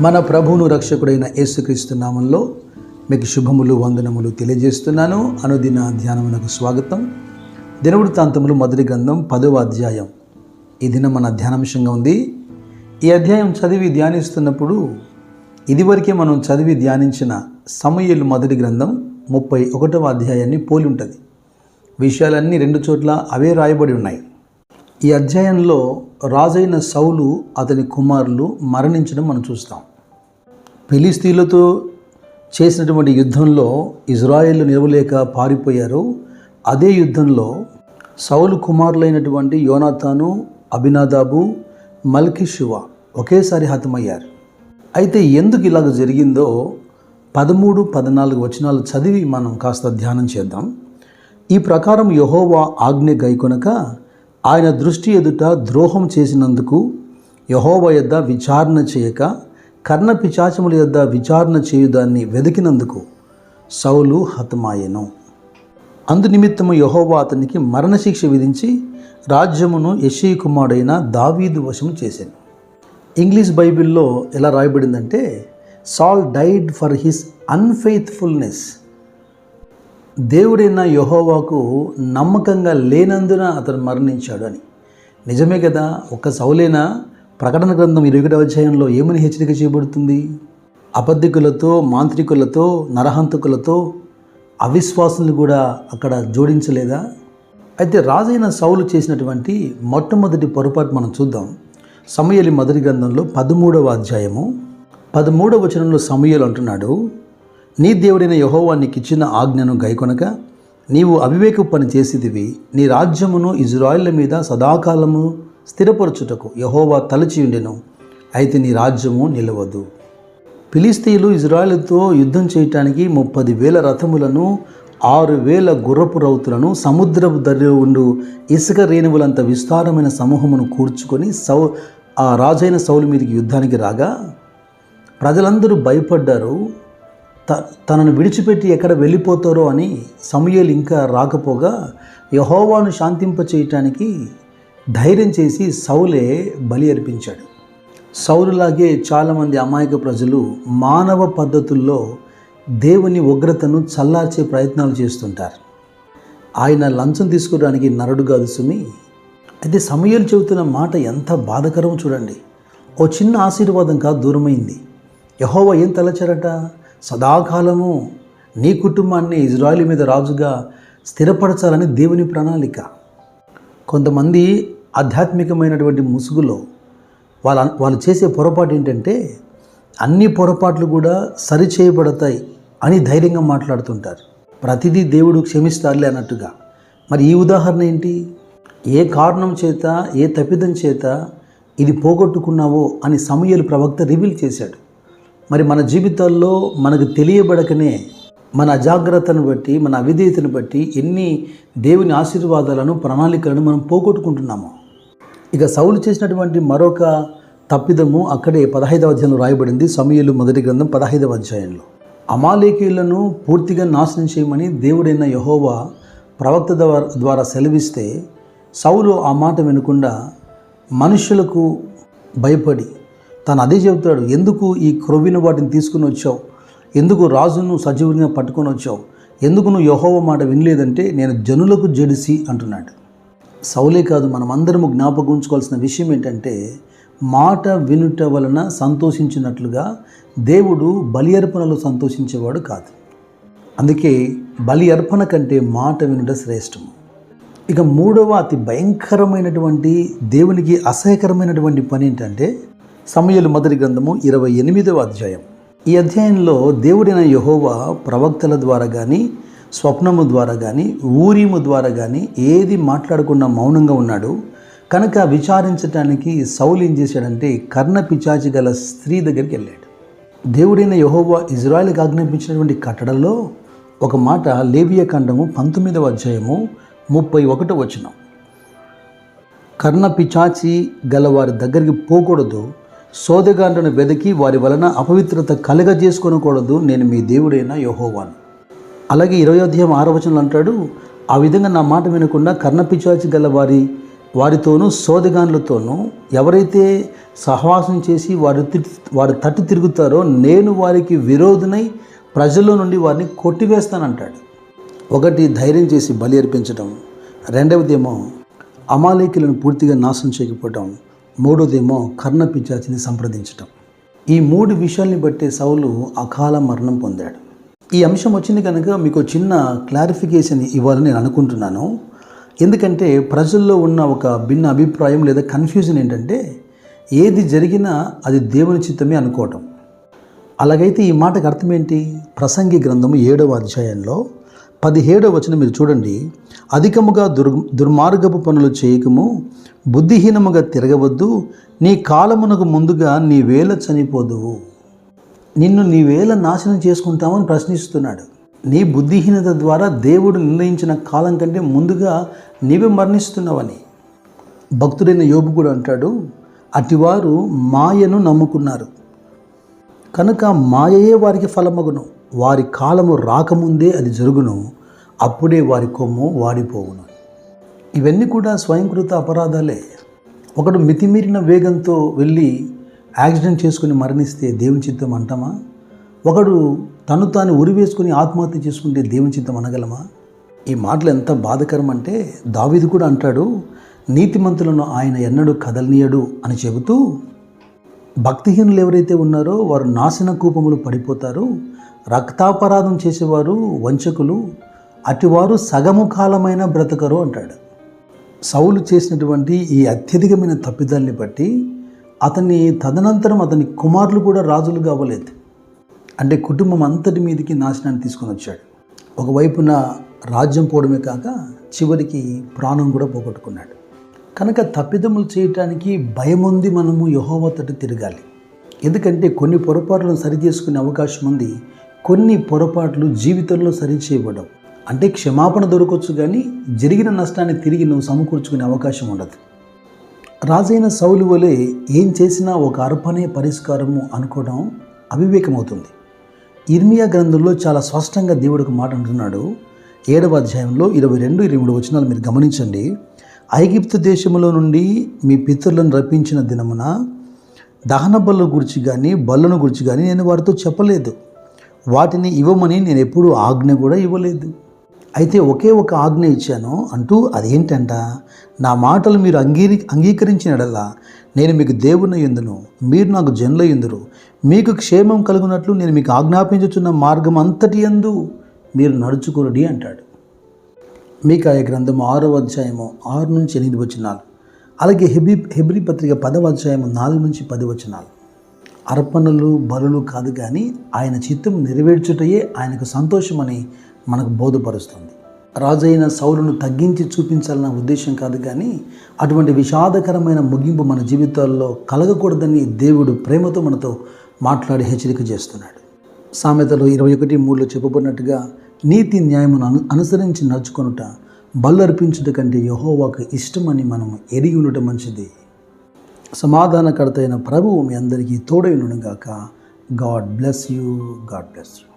మన ప్రభువును రక్షకుడైన యేసుక్రీస్తు నామంలో మీకు శుభములు వందనములు తెలియజేస్తున్నాను. అనుదిన ధ్యానమునకు స్వాగతం. దినవృత్తాంతములు మొదటి గ్రంథం పదవ అధ్యాయం. ఈ దినం మన ధ్యానాంశంగా ఉంది. ఈ అధ్యాయం చదివి ధ్యానిస్తున్నప్పుడు ఇదివరకే మనం చదివి ధ్యానించిన సమయలు మొదటి గ్రంథం ముప్పై ఒకటవ అధ్యాయాన్ని పోలి ఉంటుంది. విషయాలన్నీ రెండు చోట్ల అవే రాయబడి ఉన్నాయి. ఈ అధ్యాయంలో రాజైన సౌలు అతని కుమారులు మరణించడం మనం చూస్తాం. ఫిలిస్తీన్లతో చేసినటువంటి యుద్ధంలో ఇజ్రాయెల్ నిలవలేక పారిపోయారు. అదే యుద్ధంలో సౌలు కుమారులైనటువంటి యోనాథాను అభినాదాబు మల్కిషువ ఒకేసారి హతమయ్యారు. అయితే ఎందుకు ఇలాగ జరిగిందో పదమూడు పద్నాలుగు వచనాలు చదివి మనం కాస్త ధ్యానం చేద్దాం. ఈ ప్రకారం యహోవా ఆజ్ఞ గైకొనక ఆయన దృష్టి ఎదుట ద్రోహం చేసినందుకు యహోవ యొద్ద విచారణ చేయక కర్ణ పిచాచముల యొద్ద విచారణ చేయుదాన్ని వెదికినందుకు సౌలు హతమాయెను. అందునిమిత్తము యహోవ యహోవా అతనికి మరణశిక్ష విధించి రాజ్యమును యశీ కుమారుడైన దావీదు వశము చేశాను ఇంగ్లీష్ బైబిల్లో ఎలా రాయబడిందంటే సాల్ డైడ్ ఫర్ హిస్ అన్ఫెయిత్ఫుల్నెస్. దేవుడైన యహోవాకు నమ్మకంగా లేనందున అతను మరణించాడు అని. నిజమే కదా ఒక్క సౌలేనా ప్రకటన గ్రంథం ఇరవై ఒకటవ అధ్యాయంలో ఏమని హెచ్చరిక చేయబడుతుంది? అబద్ధికులతో మాంత్రికులతో నరహంతకులతో అవిశ్వాసులు కూడా అక్కడ జోడించలేదా? అయితే రాజైన సౌలు చేసినటువంటి మొట్టమొదటి పొరపాటు మనం చూద్దాం. సమయలి మొదటి గ్రంథంలో పదమూడవ అధ్యాయము. పదమూడవ వచనంలో సమయలు అంటున్నాడు నీ దేవుడైన యహోవా నీకిచ్చిన ఆజ్ఞను గైకొనక నీవు అవివేక పని చేసేదివి నీ రాజ్యమును ఇజ్రాయిల్ల మీద సదాకాలము స్థిరపరచుటకు యహోవా తలచి ఉండెను. అయితే నీ రాజ్యము నిలవదు. ఫిలిస్తీన్లు ఇజ్రాయిల్తో యుద్ధం చేయటానికి ముప్పది వేల రథములను ఆరు వేల గుర్రపు రౌతులను సముద్రపు దర్య ఉండు ఇసుక రేణువులంత విస్తారమైన సమూహమును కూర్చుకొని సౌ ఆ రాజైన సౌలు మీదకి యుద్ధానికి రాగా ప్రజలందరూ భయపడ్డారు. త తనను విడిచిపెట్టి ఎక్కడ వెళ్ళిపోతారో అని సమయలు ఇంకా రాకపోగా యహోవాను శాంతింప చేయటానికి ధైర్యం చేసి సౌలే బలి అర్పించాడు. సౌలులాగే చాలామంది అమాయక ప్రజలు మానవ పద్ధతుల్లో దేవుని ఉగ్రతను చల్లార్చే ప్రయత్నాలు చేస్తుంటారు. ఆయన లంచం తీసుకోవడానికి నరుడు కాదు సుమి. అయితే సమయాలు చెబుతున్న మాట ఎంత బాధకరమో చూడండి. ఓ చిన్న ఆశీర్వాదం కాదు దూరమైంది. యహోవ ఏం తలచారట? సదాకాలము నీ కుటుంబాన్ని ఇజ్రాయిల్ మీద రాజుగా స్థిరపరచాలని దేవుని ప్రణాళిక. కొంతమంది ఆధ్యాత్మికమైనటువంటి ముసుగులో వాళ్ళ వాళ్ళు చేసే పొరపాటు ఏంటంటే అన్ని పొరపాట్లు కూడా సరిచేయబడతాయి అని ధైర్యంగా మాట్లాడుతుంటారు. ప్రతిదీ దేవుడు క్షమిస్తారులే అన్నట్టుగా. మరి ఈ ఉదాహరణ ఏంటి? ఏ కారణం చేత ఏ తప్పిదం చేత ఇది పోగొట్టుకున్నావో అని సమయలు ప్రవక్త రివీల్ చేశాడు. మరి మన జీవితాల్లో మనకు తెలియబడకనే మన అజాగ్రత్తను బట్టి మన అవిధేయతను బట్టి ఎన్ని దేవుని ఆశీర్వాదాలను ప్రణాళికలను మనం పోగొట్టుకుంటున్నాము. ఇక సౌలు చేసినటువంటి మరొక తప్పిదము అక్కడే పదహైదవ అధ్యాయంలో రాయబడింది. సమయలు మొదటి గ్రంథం పదహైదవ అధ్యాయంలో. అమాలేకీయులను పూర్తిగా నాశనం చేయమని దేవుడైన యహోవా ప్రవక్త ద్వారా సెలవిస్తే సౌలు ఆ మాట వినకుండా మనుషులకు భయపడి తను అదే చెబుతాడు ఎందుకు ఈ క్రొవ్విన వాటిని తీసుకుని వచ్చావు? ఎందుకు రాజును సజీవునిగా పట్టుకొని వచ్చావు? ఎందుకు నువ్వు యహోవ మాట వినలేదంటే నేను జనులకు జడిసి అంటున్నాడు. సౌలే కాదు మనం అందరము జ్ఞాపకం ఉంచుకోవాల్సిన విషయం ఏంటంటే మాట వినుట వలన సంతోషించినట్లుగా దేవుడు బలి అర్పణలో సంతోషించేవాడు కాదు. అందుకే బలి అర్పణ కంటే మాట వినుట శ్రేష్టము. ఇక మూడవ అతి భయంకరమైనటువంటి దేవునికి అసహ్యకరమైనటువంటి పని ఏంటంటే సమయలు మొదటి గ్రంథము ఇరవై ఎనిమిదవ అధ్యాయం. ఈ అధ్యాయంలో దేవుడైన యహోవా ప్రవక్తల ద్వారా కానీ స్వప్నము ద్వారా కానీ ఊరిము ద్వారా కానీ ఏది మాట్లాడకుండా మౌనంగా ఉన్నాడు. కనుక విచారించడానికి సౌలు ఏం చేశాడంటే కర్ణ పిచాచి గల స్త్రీ దగ్గరికి వెళ్ళాడు. దేవుడైన యహోవా ఇజ్రాయెల్కి ఆజ్ఞాపించినటువంటి కట్టడల్లో ఒక మాట లేవియ ఖండము పంతొమ్మిదవ అధ్యాయము ముప్పై ఒకటో వచనం. కర్ణ పిచాచి గల వారి దగ్గరికి పోకూడదు. సోదగాండ్రను వెదకి వారి వలన అపవిత్రత కలగజేసుకొనకూడదు. నేను మీ దేవుడైన యహోవాను. అలాగే ఇరవై అధ్యాయం ఆరవచనలు అంటాడు ఆ విధంగా నా మాట వినకుండా కర్ణపిచాచి గల వారి వారితోనూ సోదగాన్లతోనూ ఎవరైతే సహవాసం చేసి వారు వారు వారి తట్టు తిరుగుతారో నేను వారికి విరోధునై ప్రజల్లో నుండి వారిని కొట్టివేస్తానంటాడు. ఒకటి ధైర్యం చేసి బలి అర్పించడం రెండవదేమో అమాలేకులను పూర్తిగా నాశనం చేయకపోవటం మూడోదేమో కర్ణ పిచాచిని సంప్రదించటం. ఈ మూడు విషయాల్ని బట్టే సౌలు అకాల మరణం పొందాడు. ఈ అంశం వచ్చింది కనుక మీకు చిన్న క్లారిఫికేషన్ ఇవ్వాలని నేను అనుకుంటున్నాను. ఎందుకంటే ప్రజల్లో ఉన్న ఒక భిన్న అభిప్రాయం లేదా కన్ఫ్యూజన్ ఏంటంటే ఏది జరిగినా అది దేవుని చిత్తమే అనుకోవటం. అలాగైతే ఈ మాటకు అర్థం ఏంటి? ప్రసంగి గ్రంథము ఏడవ అధ్యాయంలో పదిహేడవ వచనం మీరు చూడండి. అధికముగా దుర్ దుర్మార్గపు పనులు చేయకము బుద్ధిహీనముగా తిరగవద్దు నీ కాలమునకు ముందుగా నీ వేల చనిపోదువు. నిన్ను నీ వేల నాశనం చేసుకుంటామని ప్రశ్నిస్తున్నాడు. నీ బుద్ధిహీనత ద్వారా దేవుడు నిర్ణయించిన కాలం కంటే ముందుగా నీవే మరణిస్తున్నావని. భక్తుడైన యోబు కూడా అంటాడు అటివారు మాయను నమ్ముకున్నారు. కనుక మాయయే వారికి ఫలమగును. వారి కాలము రాకముందే అది జరుగును అప్పుడే వారి కొమ్ము వాడిపోవును. ఇవన్నీ కూడా స్వయంకృత అపరాధాలే. ఒకడు మితిమీరిన వేగంతో వెళ్ళి యాక్సిడెంట్ చేసుకుని మరణిస్తే దేవుని చిత్తం అంటామా? ఒకడు తను తాను ఉరివేసుకుని ఆత్మహత్య చేసుకుంటే దేవుని చిత్తం అనగలమా? ఈ మాటలు ఎంత బాధకరం అంటే దావిది కూడా అంటాడు నీతిమంతులను ఆయన ఎన్నడూ కదలనీయడు అని చెబుతూ భక్తిహీనులు ఎవరైతే ఉన్నారో వారు నాశన కూపములు పడిపోతారు రక్తాపరాధం చేసేవారు వంచకులు అటివారు సగము కాలమైన బ్రతకరు అంటాడు. సౌలు చేసినటువంటి ఈ అత్యధికమైన తప్పిదాన్ని బట్టి అతన్ని తదనంతరం అతని కుమారులు కూడా రాజులు అవ్వలేదు. అంటే కుటుంబం అంతటి మీదకి నాశనాన్ని తీసుకొని వచ్చాడు. ఒకవైపున రాజ్యం పోవడమే కాక చివరికి ప్రాణం కూడా పోగొట్టుకున్నాడు. కనుక తప్పిదములు చేయటానికి భయం ఉంది మనము యహోవతట తిరగాలి. ఎందుకంటే కొన్ని పొరపాట్లను సరిచేసుకునే అవకాశం ఉంది కొన్ని పొరపాట్లు జీవితంలో సరిచేయబడవు. అంటే క్షమాపణ దొరకవచ్చు కానీ జరిగిన నష్టాన్ని తిరిగి నువ్వు సమకూర్చుకునే అవకాశం ఉండదు. రాజైన సౌలు వలె ఏం చేసినా ఒక అర్పణే పరిష్కారము అనుకోవడం అవివేకమవుతుంది. ఇర్మియా గ్రంథంలో చాలా స్పష్టంగా దేవుడికి మాట అంటున్నాడు. ఏడవ అధ్యాయంలో ఇరవై రెండు ఇరవై మూడు వచనాలు మీరు గమనించండి. ఐగిప్తు దేశంలో నుండి మీ పితరులను రప్పించిన దినమున దహన బల్ల గురించి కానీ బల్లను గురించి కానీ నేను వారితో చెప్పలేదు. వాటిని ఇవ్వమని నేను ఎప్పుడూ ఆజ్ఞ కూడా ఇవ్వలేదు. అయితే ఒకే ఒక ఆజ్ఞ ఇచ్చాను. అంటూ అదేంటంట? నా మాటలు మీరు అంగీరి అంగీకరించినడల్లా నేను మీకు దేవుని ఎందును మీరు నాకు జనుల ఎందురు మీకు క్షేమం కలుగునట్లు నేను మీకు ఆజ్ఞాపించుచున్న మార్గం అంతటి ఎందు మీరు నడుచుకురుడి అంటాడు. మీకా గ్రంథం ఆరో అధ్యాయము ఆరు నుంచి ఎనిమిది వచనాలు అలాగే హెబ్రి హెబ్రి పత్రిక పదవ అధ్యాయము నాలుగు నుంచి పది వచనాలు. అర్పణలు బలులు కాదు కానీ ఆయన చిత్తం నెరవేర్చుటయే ఆయనకు సంతోషమని మనకు బోధపరుస్తుంది. రాజైన సౌలును తగ్గించి చూపించాలన్న ఉద్దేశం కాదు కానీ అటువంటి విషాదకరమైన ముగింపు మన జీవితాల్లో కలగకూడదని దేవుడు ప్రేమతో మనతో మాట్లాడి హెచ్చరిక చేస్తున్నాడు. సామెతలు ఇరవై ఒకటి మూడులో చెప్పబడినట్టుగా నీతి న్యాయమును అను అనుసరించి నడుచుకొనుట బల్లర్పించుట కంటే యహోవాకు ఇష్టమని మనం ఎరిగి ఉండటం మంచిది. సమాధానకర్త అయిన ప్రభువు మీ అందరికీ తోడైనగాక God bless you. God bless you.